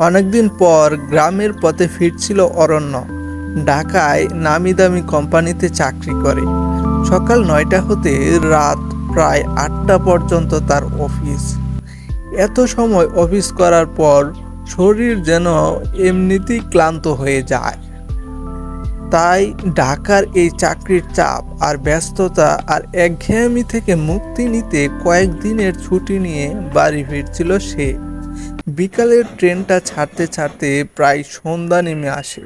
অনেকদিন পর গ্রামের পথে ফিরছিল অরণ্য। ঢাকায় নামি দামি কোম্পানিতে চাকরি করে। সকাল নয়টা হতে রাত প্রায় আটটা পর্যন্ত তার অফিস। এত সময় অফিস করার পর শরীর যেন এমনিতেই ক্লান্ত হয়ে যায়। তাই ঢাকার এই চাকরির চাপ আর ব্যস্ততা আর একঘেয়েমি থেকে মুক্তি নিতে কয়েকদিনের ছুটি নিয়ে বাড়ি ফিরছিল সে। বিকালের ট্রেনটা ছাড়তে ছাড়তে প্রায় সন্ধ্যা নেমে আসে।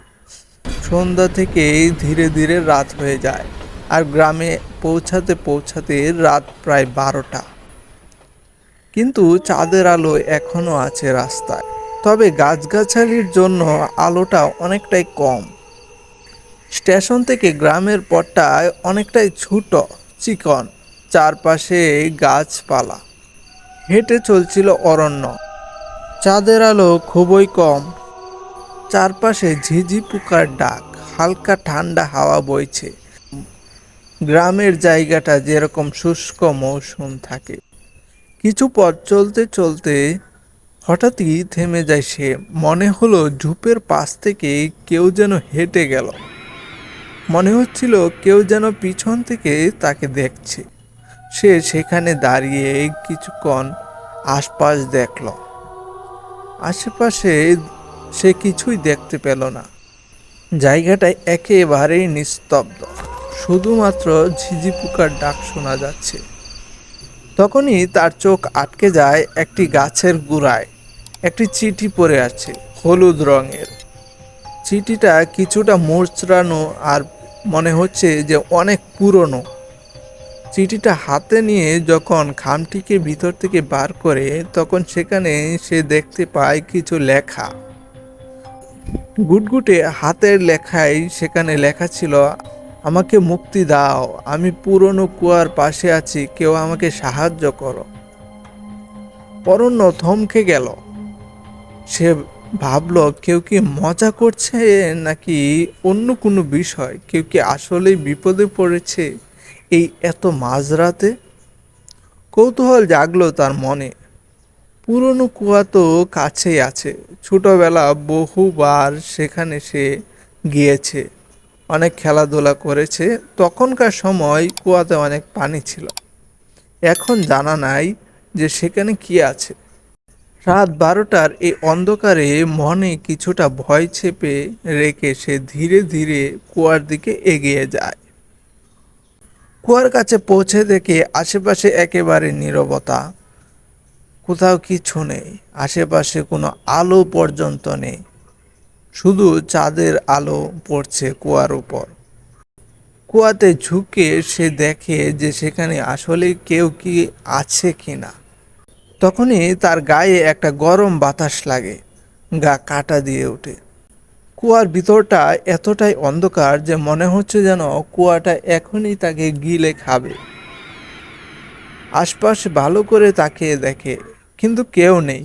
সন্ধ্যা থেকে ধীরে ধীরে রাত হয়ে যায় আর গ্রামে পৌঁছাতে পৌঁছাতে রাত প্রায় বারোটা। কিন্তু চাঁদের আলো এখনও আছে রাস্তায়, তবে গাছগাছালির জন্য আলোটা অনেকটাই কম। স্টেশন থেকে গ্রামের পথটায় অনেকটাই ছোট চিকন, চারপাশে গাছপালা। হেঁটে চলছিল অরণ্য। চাঁদের আলো খুবই কম। চারপাশে ঝিঝি পোকার ডাক, হালকা ঠান্ডা হাওয়া বইছে। গ্রামের জায়গাটা যেরকম শুষ্ক মৌসুম থাকে। কিছু পথ চলতে চলতে হঠাৎই থেমে যায় সে। মনে হলো ঝুপের পাশ থেকে কেউ যেন হেঁটে গেল। মনে হচ্ছিল কেউ যেন পিছন থেকে তাকে দেখছে। সে সেখানে দাঁড়িয়ে কিছুক্ষণ আশপাশ দেখল। আশেপাশে সে কিছুই দেখতে পেল না। জায়গাটা একেবারেই নিস্তব্ধ। শুধুমাত্র ঝিঝি পোকার ডাক শোনা যাচ্ছে। তখনই তার চোখ আটকে যায় একটি গাছের গুড়ায়। একটি চিঠি পড়ে আছে, হলুদ রঙের। চিঠিটা কিছুটা মোচড়ানো আর মনে হচ্ছে যে অনেক পুরনো। চিঠিটা হাতে নিয়ে যখন খামটিকে ভিতর থেকে বার করে, তখন সেখানে সে দেখতে পায় কিছু লেখা। গুটগুটে হাতের লেখায় সেখানে লেখা ছিল, আমাকে মুক্তি দাও, আমি পুরনো কুয়ার পাশে আছি, কেউ আমাকে সাহায্য করো। অরণ্য থমকে গেল। সে ভাবল, কেউ কি মজা করছে নাকি অন্য কোনো বিষয়? কেউ কি আসলেই বিপদে পড়েছে? এই এত মাঝরাতে? কৌতূহল জাগলো তার মনে। পুরনো কুয়া তো কাছেই আছে। ছোটবেলা বহুবার সেখানে সে গিয়েছে, অনেক খেলাধুলা করেছে। তখনকার সময় কুয়াতে অনেক পানি ছিল। এখন জানা নাই যে সেখানে কি আছে। রাত বারোটার এই অন্ধকারে মনে কিছুটা ভয় চেপে রেখে সে ধীরে ধীরে কুয়ার দিকে এগিয়ে যায়। কুয়ার কাছে পৌঁছে দেখে আশেপাশে একেবারে নীরবতা। কোথাও কিছু নেই, আশেপাশে কোনো আলো পর্যন্ত নেই। শুধু চাঁদের আলো পড়ছে কুয়ার উপর। কুয়াতে ঝুঁকে সে দেখে যে সেখানে আসলে কেউ কি আছে কি না তখনই তার গায়ে একটা গরম বাতাস লাগে, গা কাটা দিয়ে ওঠে। কুয়ার ভিতরটা এতটাই অন্ধকার যে মনে হচ্ছে যেন কুয়াটা এখনই তাকে গিলে খাবে। আশপাশ ভালো করে তাকিয়ে দেখে, কিন্তু কেউ নেই।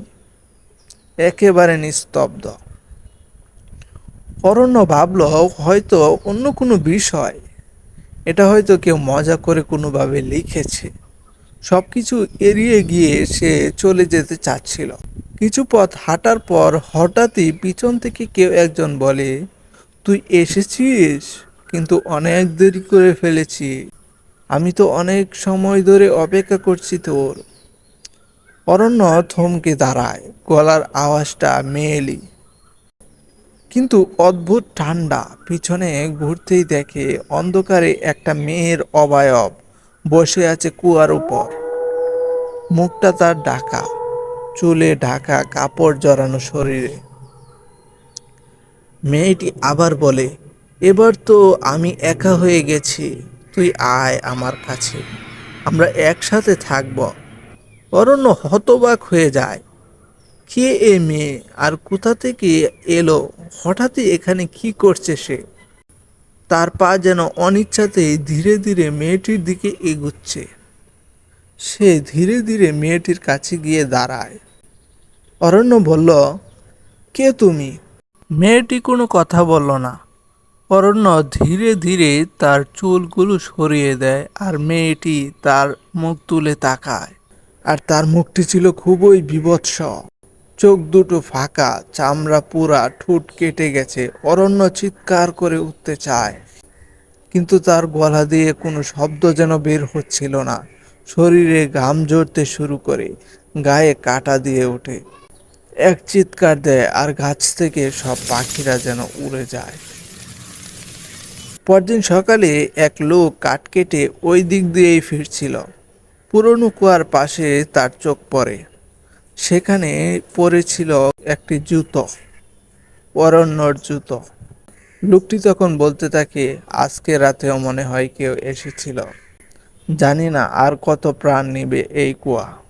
একেবারে নিস্তব্ধ। অরণ্য ভাবল, হয়তো অন্য কোনো বিষয়। এটা হয়তো কেউ মজা করে কোনোভাবে লিখেছে। সব কিছু এড়িয়ে গিয়ে সে চলে যেতে চাচ্ছিল। কিছু পথ হাঁটার পর হঠাৎই পিছন থেকে কেউ একজন বলে, তুই এসেছিস? কিন্তু অনেক দেরি করে ফেলেছি। আমি তো অনেক সময় ধরে অপেক্ষা করছি তোর। অরণ্য থমকে দাঁড়ায়, গলার আওয়াজটা মেয়েলি। কিন্তু অদ্ভুত ঠান্ডা পিছনে ঘুরতেই দেখে অন্ধকারে একটা মেয়ের অবায়ব বসে আছে কুয়ার উপর। মুখটা তার ঢাকা চুলে ঢাকা কাপড় জড়ানো শরীরে। মেয়েটি আবার বলে, এবার তো আমি একা হয়ে গেছি, তুই আয় আমার কাছে, আমরা একসাথে থাকব। অরণ্য হতবাক হয়ে যায়। কে এ মেয়ে? আর কোথা থেকে এলো? হঠাৎই এখানে কি করছে সে? তার পা যেন অনিচ্ছাতেই ধীরে ধীরে মেয়েটির দিকে এগুচ্ছে। সে ধীরে ধীরে মেয়েটির কাছে গিয়ে দাঁড়ায়। অরণ্য বলল কে তুমি? মেয়েটি কোনো কথা বলল না। অরণ্য ধীরে ধীরে তার চুলগুলো সরিয়ে দেয় আর মেয়েটি তার মুখ তুলে তাকায়। আর তার মুখটি ছিল খুবই বিভৎস চোখ দুটো ফাঁকা চামড়া পুরা ঠোঁট কেটে গেছে। অরণ্য চিৎকার করে উঠতে চায়। কিন্তু তার গলা দিয়ে কোনো শব্দ যেন বের হচ্ছিল না। শরীরে ঘাম ঝরতে শুরু করে গায়ে কাটা দিয়ে ওঠে। এক চিৎকার দেয় আর গাছ থেকে সব পাখিরা যেন উড়ে যায়। পরদিন সকালে এক লোক কাঠ কেটে ওই দিক দিয়েই ফিরছিল। পুরনো কুয়ার পাশে তার চোখ পড়ে। সেখানে পড়েছিল একটি জুতো, অরণ্যর জুতো। লোকটি তখন বলতে থাকে, আজকে রাতেও মনে হয় কেউ এসেছিল। জানি না আর কত প্রাণ নিবে এই কুয়া।